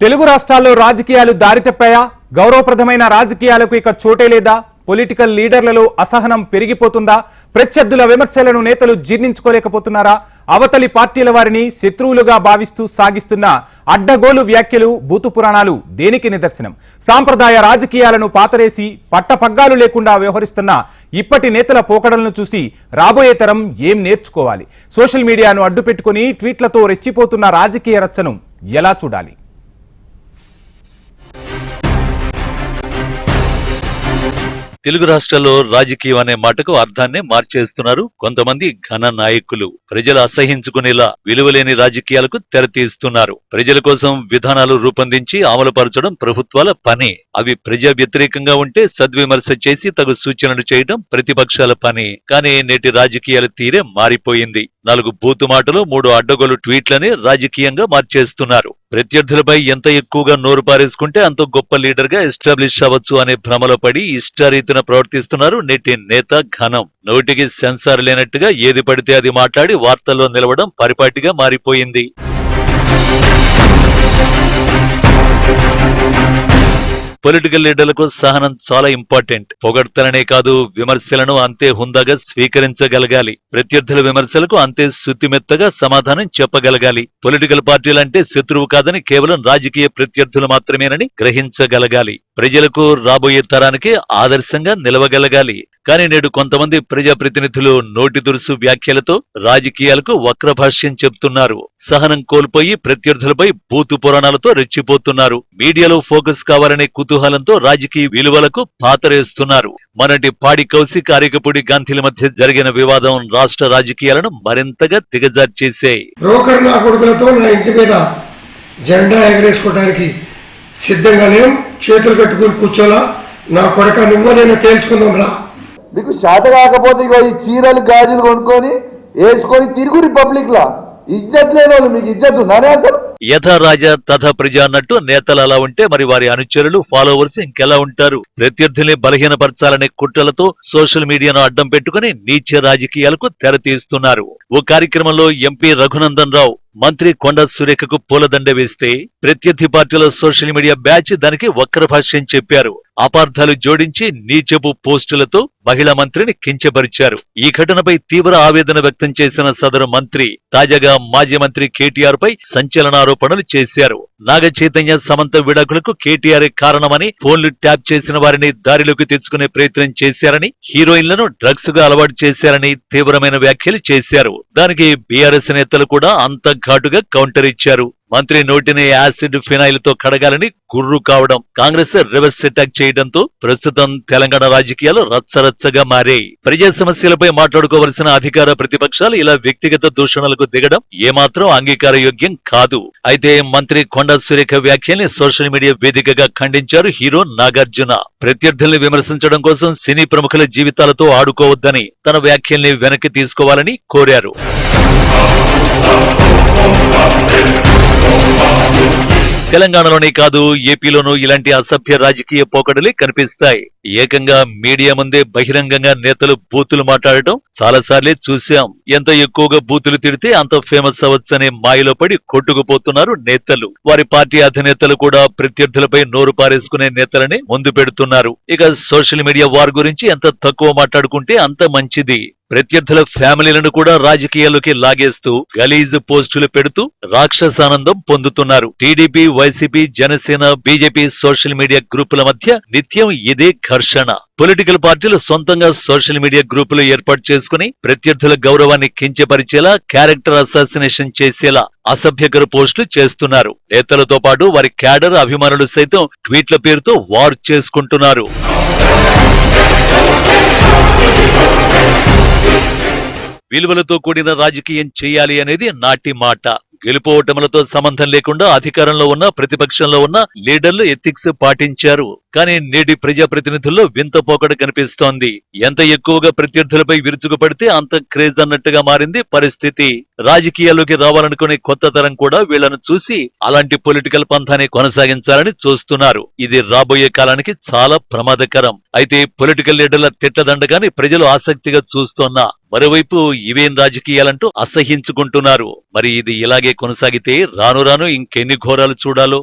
తెలుగు రాష్ట్రాల్లో రాజకీయాలు దారితప్పాయా గౌరవప్రదమైన రాజకీయాలకు ఇక చోటే లేదా? పొలిటికల్ లీడర్లలో అసహనం పెరిగిపోతుందా? ప్రత్యర్థుల విమర్శలను నేతలు జీర్ణించుకోలేకపోతున్నారా? అవతలి పార్టీల వారిని శత్రువులుగా భావిస్తూ సాగిస్తున్న అడ్డగోలు వ్యాఖ్యలు బూతు పురాణాలు దేనికి నిదర్శనం? సాంప్రదాయ రాజకీయాలను పాతరేసి పట్టపగ్గాలు లేకుండా వ్యవహరిస్తున్న ఇప్పటి నేతల పోకడలను చూసి రాబోయే తరం ఏం నేర్చుకోవాలి? సోషల్ మీడియాను అడ్డుపెట్టుకుని ట్వీట్లతో రెచ్చిపోతున్న రాజకీయ రచ్చను ఎలా చూడాలి? తెలుగు రాష్ట్రాల్లో రాజకీయం అనే మాటకు అర్థాన్ని మార్చేస్తున్నారు కొంతమంది ఘన నాయకులు. ప్రజలు అసహించుకునేలా విలువలేని రాజకీయాలకు తెరతీస్తున్నారు ప్రజల కోసం విధానాలు రూపొందించి అమలుపరచడం ప్రభుత్వాల పని. అవి ప్రజా వ్యతిరేకంగా ఉంటే సద్విమర్శ చేసి తగు సూచనలు చేయడం ప్రతిపక్షాల పని. కానీ నేటి రాజకీయాల తీరే మారిపోయింది. నాలుగు బూతు మాటలు మూడు అడ్డగోలు ట్వీట్లని రాజకీయంగా మార్చేస్తున్నారు. ప్రత్యర్థులపై ఎంత ఎక్కువగా నోరు పారేసుకుంటే అంత గొప్ప లీడర్గా ఎస్టాబ్లిష్ అవ్వచ్చు అనే భ్రమలో పడి ఎత్తున ప్రవర్తిస్తున్నారు. నేటి నేత ఘనం. నోటికి సెన్సార్ లేనట్టుగా ఏది పడితే అది మాట్లాడి వార్తల్లో నిలవడం పరిపాటిగా మారిపోయింది. పొలిటికల్ లీడర్లకు సహనం చాలా ఇంపార్టెంట్. పొగడ్తలనే కాదు విమర్శలను అంతే హుందాగా స్వీకరించగలగాలి. ప్రత్యర్థుల విమర్శలకు అంతే శుద్ధిమెత్తగా సమాధానం చెప్పగలగాలి. పొలిటికల్ పార్టీలంటే శత్రువు కాదని కేవలం రాజకీయ ప్రత్యర్థులు మాత్రమేనని గ్రహించగలగాలి. ప్రజలకు రాబోయే తరానికి ఆదర్శంగా నిలవగలగాలి. కానీ నేడు కొంతమంది ప్రజాప్రతినిధులు నోటి దురుసు వ్యాఖ్యలతో రాజకీయాలకు వక్రభాష్యం చెప్తున్నారు సహనం కోల్పోయి ప్రత్యర్థులపై బూతు పురాణాలతో రెచ్చిపోతున్నారు. మీడియాలో ఫోకస్ కావాలనే కుతూహలంతో రాజకీయ విలువలకు పాతరేస్తున్నారు. మనటి పాడి కౌశిక్ అరికపూడి గాంధీల మధ్య జరిగిన వివాదం రాష్ట్ర రాజకీయాలను మరింతగా దిగజార్చేశాయి. బ్రోకర్ నా కొడుకులతో నా ఇంటి మీద జెండా ఎగరేసుకోవడానికి సిద్ధంగా లేం చేతులు కట్టుకుని కూర్చోలా. నా కొడక నువ్వు నేను తేల్చుకుందాం రా. మీకు శాత కాకపోతే ఇగో ఈ చీరలు గాజులు కొనుక్కొని వేసుకొని తిరుగు రిపబ్లిక్ లా. ఇజ్జత్ లేని వాళ్ళు మీకు ఇజ్జత్ ఉందానే అసలు? యథా రాజా తథా ప్రజ అన్నట్టు నేతలు అలా ఉంటే మరి వారి అనుచరులు ఫాలోవర్స్ ఇంకెలా ఉంటారు? ప్రత్యర్థుల్ని బలహీనపరచాలనే కుట్రలతో సోషల్ మీడియాను అడ్డం పెట్టుకుని నీచ రాజకీయాలకు తెరతీస్తున్నారు ఓ కార్యక్రమంలో ఎంపీ రఘునందన్ రావు మంత్రి కొండ సురేఖకు పూలదండ వేస్తే ప్రత్యర్థి పార్టీల సోషల్ మీడియా బ్యాచ్ దానికి వక్ర భాష్యం చెప్పారు. అపార్థాలు జోడించి నీచపు పోస్టులతో మహిళా మంత్రిని కించపరిచారు. ఈ ఘటనపై తీవ్ర ఆవేదన వ్యక్తం చేసిన సదరు మంత్రి తాజాగా మాజీ మంత్రి కేటీఆర్ పై సంచలనారోపణలు చేశారు. నాగ చైతన్య సమంత విడాకులకు కేటీఆర్ కారణమని ఫోన్లు ట్యాప్ చేసిన వారిని దారిలోకి తెచ్చుకునే ప్రయత్నం చేశారని హీరోయిన్లను డ్రగ్స్గా అలవాటు చేశారని తీవ్రమైన వ్యాఖ్యలు చేశారు. దానికి బీఆర్ఎస్ నేతలు కూడా అంత ఘాటుగా కౌంటర్ ఇచ్చారు. మంత్రి నోటిని యాసిడ్ ఫినాయిల్తో కడగాలని గుర్రు కావడం కాంగ్రెస్ రివర్స్ అటాక్ చేయడంతో ప్రస్తుతం తెలంగాణ రాజకీయాలు రచ్చరచ్చగా మారాయి. ప్రజా సమస్యలపై మాట్లాడుకోవలసిన అధికార ప్రతిపక్షాలు ఇలా వ్యక్తిగత దూషణలకు దిగడం ఏమాత్రం అంగీకార యోగ్యం కాదు. అయితే మంత్రి కొండ సురేఖ వ్యాఖ్యల్ని సోషల్ మీడియా వేదికగా ఖండించారు హీరో నాగార్జున. ప్రత్యర్థుల్ని విమర్శించడం కోసం సినీ ప్రముఖుల జీవితాలతో ఆడుకోవద్దని తన వ్యాఖ్యల్ని వెనక్కి తీసుకోవాలని కోరారు. తెలంగాణలోనే కాదు ఏపీలోనూ ఇలాంటి అసభ్య రాజకీయ పోకడలే కనిపిస్తాయి. ఏకంగా మీడియా ముందే బహిరంగంగా నేతలు బూతులు మాట్లాడటం చాలాసార్లే చూశాం. ఎంత ఎక్కువగా బూతులు తిడితే అంత ఫేమస్ అవ్వచ్చనే మాయలో పడి కొట్టుకుపోతున్నారు నేతలు. వారి పార్టీ అధినేతలు కూడా ప్రత్యర్థులపై నోరు పారేసుకునే నేతలని ముందు పెడుతున్నారు. ఇక సోషల్ మీడియా వార్ గురించి ఎంత తక్కువ మాట్లాడుకుంటే అంత మంచిది. ప్రత్యర్థుల ఫ్యామిలీలను కూడా రాజకీయాల్లోకి లాగేస్తూ గలీజ్ పోస్టులు పెడుతూ రాక్షసానందం పొందుతున్నారు. TDP YCP Janasena BJP social media గ్రూపుల మధ్య నిత్యం ఇదే ఘర్షణ. పొలిటికల్ పార్టీలు సొంతంగా సోషల్ మీడియా గ్రూపులు ఏర్పాటు చేసుకుని ప్రత్యర్థుల గౌరవాన్ని కించపరిచేలా క్యారెక్టర్ అసాసినేషన్ చేసేలా అసభ్యకర పోస్టులు చేస్తున్నారు. నేతలతో పాటు వారి క్యాడర్ అభిమానులు సైతం ట్వీట్ల పేరుతో వార్ చేసుకుంటున్నారు. విలువలతో కూడిన రాజకీయం చేయాలి అనేది నాటి మాట. గెలుపోవటములతో సంబంధం లేకుండా అధికారంలో ఉన్న ప్రతిపక్షంలో ఉన్న లీడర్లు ఎథిక్స్ పాటించారు. కానీ నేటి ప్రజాప్రతినిధుల్లో వింత పోకడ కనిపిస్తోంది. ఎంత ఎక్కువగా ప్రత్యర్థులపై విరుచుకుపడితే అంత క్రేజ్ అన్నట్టుగా మారింది పరిస్థితి. రాజకీయాల్లోకి రావాలనుకునే కొత్త తరం కూడా వీళ్ళను చూసి అలాంటి పొలిటికల్ పంథాన్ని కొనసాగించాలని చూస్తున్నారు. ఇది రాబోయే కాలానికి చాలా ప్రమాదకరం. అయితే పొలిటికల్ లీడర్ల తిట్టదండగాని ప్రజలు ఆసక్తిగా చూస్తున్నా మరోవైపు ఇవేం రాజకీయాలంటూ అసహించుకుంటున్నారు. మరి ఇది ఇలాగే కొనసాగితే రాను రాను ఇంకెన్ని ఘోరాలు చూడాలో?